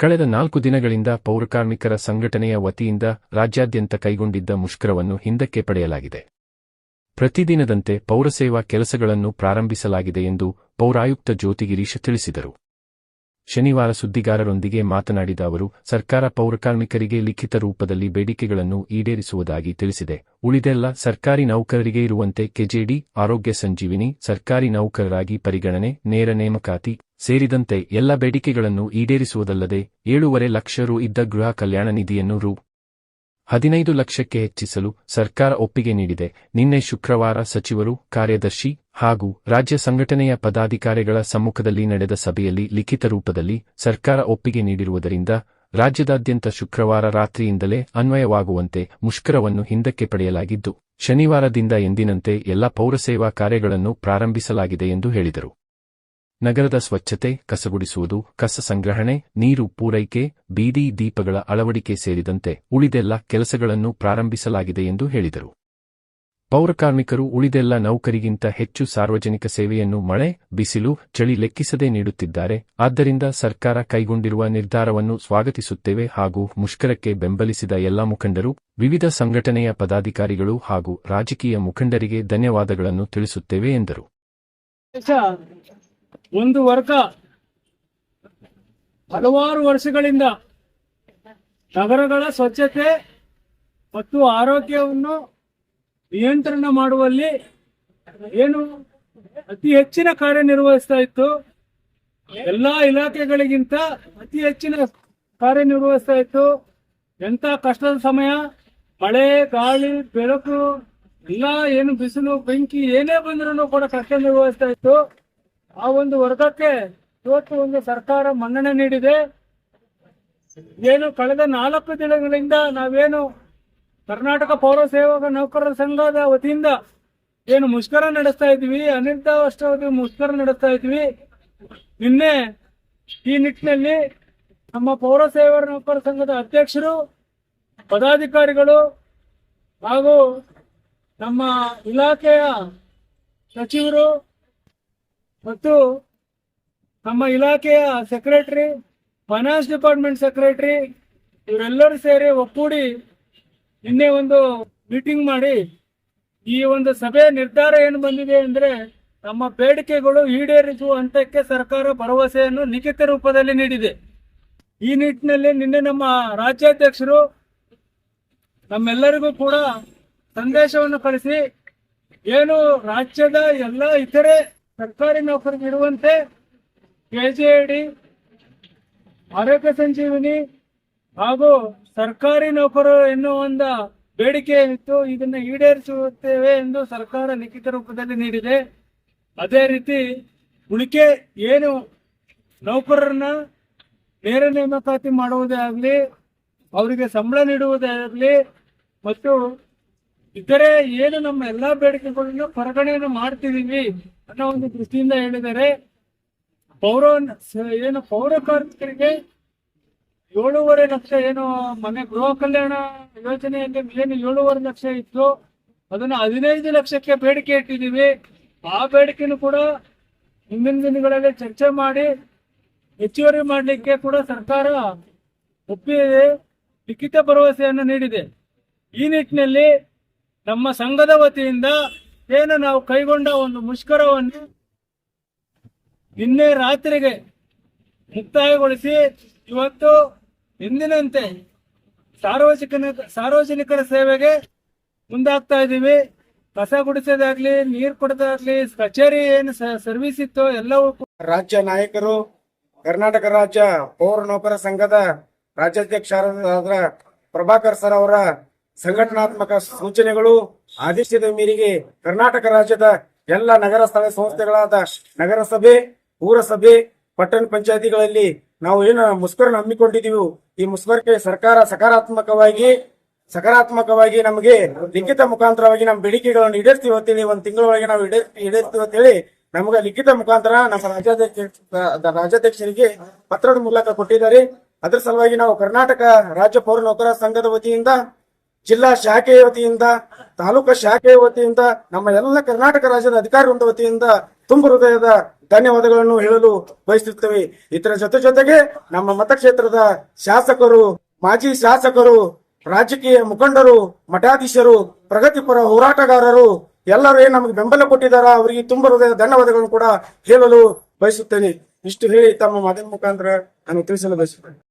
ಕಳೆದ ನಾಲ್ಕು ದಿನಗಳಿಂದ ಪೌರಕಾರ್ಮಿಕರ ಸಂಘಟನೆಯ ವತಿಯಿಂದ ರಾಜ್ಯಾದ್ಯಂತ ಕೈಗೊಂಡಿದ್ದ ಮುಷ್ಕರವನ್ನು ಹಿಂದಕ್ಕೆ ಪಡೆಯಲಾಗಿದೆ. ಪ್ರತಿದಿನದಂತೆ ಪೌರಸೇವಾ ಕೆಲಸಗಳನ್ನು ಪ್ರಾರಂಭಿಸಲಾಗಿದೆ ಎಂದು ಪೌರಾಯುಕ್ತ ಜ್ಯೋತಿಗಿರೀಶ್ ತಿಳಿಸಿದರು. ಶನಿವಾರ ಸುದ್ದಿಗಾರರೊಂದಿಗೆ ಮಾತನಾಡಿದ ಅವರು, ಸರ್ಕಾರ ಪೌರಕಾರ್ಮಿಕರಿಗೆ ಲಿಖಿತ ರೂಪದಲ್ಲಿ ಬೇಡಿಕೆಗಳನ್ನು ಈಡೇರಿಸುವುದಾಗಿ ತಿಳಿಸಿದೆ. ಉಳಿದೆಲ್ಲ ಸರ್ಕಾರಿ ನೌಕರರಿಗೆ ಇರುವಂತೆ ಕೆಜೆಡಿ, ಆರೋಗ್ಯ ಸಂಜೀವಿನಿ, ಸರ್ಕಾರಿ ನೌಕರರಾಗಿ ಪರಿಗಣನೆ, ನೇರ ನೇಮಕಾತಿ ಸೇರಿದಂತೆ ಎಲ್ಲ ಬೇಡಿಕೆಗಳನ್ನು ಈಡೇರಿಸುವುದಲ್ಲದೆ, ಏಳೂವರೆ ಲಕ್ಷ ರು ಇದ್ದ ಗೃಹ ಕಲ್ಯಾಣ ನಿಧಿಯನ್ನು ರು ಹದಿನೈದು ಲಕ್ಷಕ್ಕೆ ಹೆಚ್ಚಿಸಲು ಸರ್ಕಾರ ಒಪ್ಪಿಗೆ ನೀಡಿದೆ. ನಿನ್ನೆ ಶುಕ್ರವಾರ ಸಚಿವರು, ಕಾರ್ಯದರ್ಶಿ ಹಾಗೂ ರಾಜ್ಯ ಸಂಘಟನೆಯ ಪದಾಧಿಕಾರಿಗಳ ಸಮ್ಮುಖದಲ್ಲಿ ನಡೆದ ಸಭೆಯಲ್ಲಿ ಲಿಖಿತ ರೂಪದಲ್ಲಿ ಸರ್ಕಾರ ಒಪ್ಪಿಗೆ ನೀಡಿರುವುದರಿಂದ ರಾಜ್ಯದಾದ್ಯಂತ ಶುಕ್ರವಾರ ರಾತ್ರಿಯಿಂದಲೇ ಅನ್ವಯವಾಗುವಂತೆ ಮುಷ್ಕರವನ್ನು ಹಿಂದಕ್ಕೆ ಪಡೆಯಲಾಗಿದ್ದು, ಶನಿವಾರದಿಂದ ಎಂದಿನಂತೆ ಎಲ್ಲ ಪೌರಸೇವಾ ಕಾರ್ಯಗಳನ್ನು ಪ್ರಾರಂಭಿಸಲಾಗಿದೆ ಎಂದು ಹೇಳಿದರು. ನಗರದ ಸ್ವಚ್ಛತೆ, ಕಸಗುಡಿಸುವುದು, ಕಸ ಸಂಗ್ರಹಣೆ, ನೀರು ಪೂರೈಕೆ, ಬೀದಿ ದೀಪಗಳ ಅಳವಡಿಕೆ ಸೇರಿದಂತೆ ಉಳಿದೆಲ್ಲ ಕೆಲಸಗಳನ್ನು ಪ್ರಾರಂಭಿಸಲಾಗಿದೆ ಎಂದು ಹೇಳಿದರು. ಪೌರಕಾರ್ಮಿಕರು ಉಳಿದೆಲ್ಲ ನೌಕರಿಗಿಂತ ಹೆಚ್ಚು ಸಾರ್ವಜನಿಕ ಸೇವೆಯನ್ನು ಮಳೆ, ಬಿಸಿಲು, ಚಳಿ ಲೆಕ್ಕಿಸದೆ ನೀಡುತ್ತಿದ್ದಾರೆ. ಆದ್ದರಿಂದ ಸರ್ಕಾರ ಕೈಗೊಂಡಿರುವ ನಿರ್ಧಾರವನ್ನು ಸ್ವಾಗತಿಸುತ್ತೇವೆ ಹಾಗೂ ಮುಷ್ಕರಕ್ಕೆ ಬೆಂಬಲಿಸಿದ ಎಲ್ಲ ಮುಖಂಡರು, ವಿವಿಧ ಸಂಘಟನೆಯ ಪದಾಧಿಕಾರಿಗಳು ಹಾಗೂ ರಾಜಕೀಯ ಮುಖಂಡರಿಗೆ ಧನ್ಯವಾದಗಳನ್ನು ತಿಳಿಸುತ್ತೇವೆ ಎಂದರು. ಒಂದು ವರ್ಗ ಹಲವಾರು ವರ್ಷಗಳಿಂದ ನಗರಗಳ ಸ್ವಚ್ಛತೆ ಮತ್ತು ಆರೋಗ್ಯವನ್ನು ನಿಯಂತ್ರಣ ಮಾಡುವಲ್ಲಿ ಏನು ಅತಿ ಹೆಚ್ಚಿನ ಕಾರ್ಯನಿರ್ವಹಿಸ್ತಾ ಇತ್ತು. ಎಲ್ಲಾ ಇಲಾಖೆಗಳಿಗಿಂತ ಅತಿ ಹೆಚ್ಚಿನ ಕಾರ್ಯನಿರ್ವಹಿಸ್ತಾ ಇತ್ತು. ಎಂತ ಕಷ್ಟದ ಸಮಯ? ಮಳೆ, ಗಾಳಿ, ಬೆಳಕು, ಎಲ್ಲ ಏನು ಬಿಸಿಲು, ಬೆಂಕಿ ಏನೇ ಬಂದ್ರೂ ಕೂಡ ಕಷ್ಟ ನಿರ್ವಹಿಸ್ತಾ ಇತ್ತು. ಆ ಒಂದು ವರ್ಗಕ್ಕೆ ಇವತ್ತು ಒಂದು ಸರ್ಕಾರ ಮನ್ನಣೆ ನೀಡಿದೆ. ಏನು ಕಳೆದ ನಾಲ್ಕು ದಿನಗಳಿಂದ ನಾವೇನು ಕರ್ನಾಟಕ ಪೌರ ಸೇವಕ ನೌಕರರ ಸಂಘದ ವತಿಯಿಂದ ಏನು ಮುಷ್ಕರ ನಡೆಸ್ತಾ ಇದ್ವಿ ಅನಿರ್ದಿಷ್ಟಾವಧಿ ಮುಷ್ಕರ ನಡೆಸ್ತಾ ಇದ್ವಿ ನಿನ್ನೆ ಈ ನಿಟ್ಟಿನಲ್ಲಿ ನಮ್ಮ ಪೌರ ಸೇವಕ ನೌಕರ ಸಂಘದ ಅಧ್ಯಕ್ಷರು, ಪದಾಧಿಕಾರಿಗಳು ಹಾಗೂ ನಮ್ಮ ಇಲಾಖೆಯ ಸಚಿವರು ಮತ್ತು ನಮ್ಮ ಇಲಾಖೆಯ ಸೆಕ್ರೆಟರಿ ಫೈನಾನ್ಸ್ ಡಿಪಾರ್ಟ್ಮೆಂಟ್ ಸೆಕ್ರೆಟರಿ ಇವರೆಲ್ಲರೂ ಸೇರಿ ಒಪ್ಪೂಡಿ ನಿನ್ನೆ ಒಂದು ಮೀಟಿಂಗ್ ಮಾಡಿ ಈ ಒಂದು ಸಭೆ ನಿರ್ಧಾರ ಏನು ಬಂದಿದೆ ಅಂದ್ರೆ ನಮ್ಮ ಬೇಡಿಕೆಗಳು ಈಡೇರಿಸುವ ಹಂತಕ್ಕೆ ಸರ್ಕಾರ ಭರವಸೆಯನ್ನು ಲಿಖಿತ ರೂಪದಲ್ಲಿ ನೀಡಿದೆ. ಈ ನಿಟ್ಟಿನಲ್ಲಿ ನಿನ್ನೆ ನಮ್ಮ ರಾಜ್ಯಾಧ್ಯಕ್ಷರು ನಮ್ಮೆಲ್ಲರಿಗೂ ಕೂಡ ಸಂದೇಶವನ್ನು ಕಳಿಸಿ, ಏನು ರಾಜ್ಯದ ಎಲ್ಲ ಇತರೆ ಸರ್ಕಾರಿ ನೌಕರಿ ಇರುವಂತೆ ಕೆಜೆಡಿ ಆರೋಗ್ಯ ಸಂಜೀವಿನಿ ಹಾಗೂ ಸರ್ಕಾರಿ ನೌಕರರು ಎನ್ನುವ ಒಂದು ಬೇಡಿಕೆ ಏನಿತ್ತು ಇದನ್ನ ಈಡೇರಿಸುತ್ತೇವೆ ಎಂದು ಸರ್ಕಾರ ಲಿಖಿತ ರೂಪದಲ್ಲಿ ನೀಡಿದೆ. ಅದೇ ರೀತಿ ಉಳಿಕೆ ಏನು ನೌಕರರನ್ನ ನೇರ ನೇಮಕಾತಿ ಮಾಡುವುದೇ ಆಗಲಿ, ಅವರಿಗೆ ಸಂಬಳ ನೀಡುವುದೇ ಆಗಲಿ, ಮತ್ತು ಇತರೆ ಏನು ನಮ್ಮ ಎಲ್ಲಾ ಬೇಡಿಕೆಗಳನ್ನ ಪರಿಗಣನೆ ಮಾಡ್ತಿದೀವಿ ಅನ್ನೋ ಒಂದು ದೃಷ್ಟಿಯಿಂದ ಹೇಳಿದರೆ ಪೌರ ಏನು ಪೌರ ಕಾರ್ಮಿಕರಿಗೆ ಏಳೂವರೆ ಲಕ್ಷ ಏನು ಮನೆ ಗೃಹ ಕಲ್ಯಾಣ ಯೋಜನೆಯಲ್ಲಿ ಏನು ಏಳೂವರೆ ಲಕ್ಷ ಇತ್ತು, ಅದನ್ನ ಹದಿನೈದು ಲಕ್ಷಕ್ಕೆ ಬೇಡಿಕೆ ಇಟ್ಟಿದ್ದೀವಿ. ಆ ಬೇಡಿಕೆನೂ ಕೂಡ ಮುಂದಿನ ದಿನಗಳಲ್ಲಿ ಚರ್ಚೆ ಮಾಡಿ, ಹೆಚ್ಚುವರಿ ಮಾಡಲಿಕ್ಕೆ ಕೂಡ ಸರ್ಕಾರ ಒಪ್ಪಿದೆ, ಲಿಖಿತ ಭರವಸೆಯನ್ನು ನೀಡಿದೆ. ಈ ನಿಟ್ಟಿನಲ್ಲಿ ನಮ್ಮ ಸಂಘದ ವತಿಯಿಂದ ಏನು ನಾವು ಕೈಗೊಂಡ ಒಂದು ಮುಷ್ಕರವನ್ನು ನಿನ್ನೆ ರಾತ್ರಿಗೆ ಮುಕ್ತಾಯಗೊಳಿಸಿ ಇವತ್ತು ಎಂದಿನಂತೆ ಸಾರ್ವಜನಿಕ ಸಾರ್ವಜನಿಕರ ಸೇವೆಗೆ ಮುಂದಾಗ್ತಾ ಇದ್ದೀವಿ. ಕಸ ಗುಡಿಸೋದಾಗ್ಲಿ, ನೀರು ಕೊಡೋದಾಗ್ಲಿ, ಕಚೇರಿ ಏನು ಸರ್ವಿಸ್ ಇತ್ತು ಎಲ್ಲವೂ ರಾಜ್ಯ ನಾಯಕರು, ಕರ್ನಾಟಕ ರಾಜ್ಯ ಪೌರ ನೌಕರ ಸಂಘದ ರಾಜ್ಯಾಧ್ಯಕ್ಷರಾದ ಪ್ರಭಾಕರ್ ಸರ್ ಅವರ ಸಂಘಟನಾತ್ಮಕ ಸೂಚನೆಗಳು ಆದೇಶದ ಮೇರೆಗೆ ಕರ್ನಾಟಕ ರಾಜ್ಯದ ಎಲ್ಲ ನಗರ ಸ್ಥಳೀಯ ಸಂಸ್ಥೆಗಳಾದ ನಗರಸಭೆ, ಪೂರಸಭೆ, ಪಟ್ಟಣ ಪಂಚಾಯತಿಗಳಲ್ಲಿ ನಾವು ಏನು ಮುಷ್ಕರ ಹಮ್ಮಿಕೊಂಡಿದ್ದೀವಿ ಈ ಮುಷ್ಕರಕ್ಕೆ ಸರ್ಕಾರ ಸಕಾರಾತ್ಮಕವಾಗಿ ಸಕಾರಾತ್ಮಕವಾಗಿ ನಮಗೆ ಲಿಖಿತ ಮುಖಾಂತರವಾಗಿ ನಮ್ಮ ಬೇಡಿಕೆಗಳನ್ನು ಈಡೇರ್ತೀವಿ ಅಂತೇಳಿ ಒಂದು ತಿಂಗಳೊಳಗೆ ನಾವು ಈಡೇರ್ತೀವಿ ಅಂತ ಅಂತೇಳಿ ನಮಗೆ ಲಿಖಿತ ಮುಖಾಂತರ ನಮ್ಮ ರಾಜ್ಯಾಧ್ಯಕ್ಷ ರಾಜ್ಯಾಧ್ಯಕ್ಷರಿಗೆ ಪತ್ರದ ಮೂಲಕ ಕೊಟ್ಟಿದ್ದಾರೆ. ಅದರ ಸಲುವಾಗಿ ನಾವು ಕರ್ನಾಟಕ ರಾಜ್ಯ ಪೌರ ನೌಕರ ಸಂಘದ ವತಿಯಿಂದ ಜಿಲ್ಲಾ ಶಾಖೆಯ ವತಿಯಿಂದ, ತಾಲೂಕಾ ಶಾಖೆಯ ವತಿಯಿಂದ, ನಮ್ಮ ಎಲ್ಲ ಕರ್ನಾಟಕ ರಾಜ್ಯದ ಅಧಿಕಾರಿ ವೃಂದ ವತಿಯಿಂದ ತುಂಬ ಹೃದಯದ ಧನ್ಯವಾದಗಳನ್ನು ಹೇಳಲು ಬಯಸುತ್ತೇವೆ. ಇದರ ಜೊತೆ ಜೊತೆಗೆ ನಮ್ಮ ಮತಕ್ಷೇತ್ರದ ಶಾಸಕರು, ಮಾಜಿ ಶಾಸಕರು, ರಾಜಕೀಯ ಮುಖಂಡರು, ಮಠಾಧೀಶರು ಪ್ರಗತಿಪರ ಹೋರಾಟಗಾರರು, ಎಲ್ಲರೂ ನಮಗೆ ಬೆಂಬಲ ಕೊಟ್ಟಿದ್ದಾರೆ ಅವರಿಗೆ ತುಂಬ ಹೃದಯದ ಧನ್ಯವಾದಗಳನ್ನು ಕೂಡ ಹೇಳಲು ಬಯಸುತ್ತೇನೆ. ಇಷ್ಟು ಹೇಳಿ ತಮ್ಮ ಮಾಧ್ಯಮ ಮುಖಾಂತರ ನಾನು ತಿಳಿಸಲು ಬಯಸುತ್ತೇನೆ.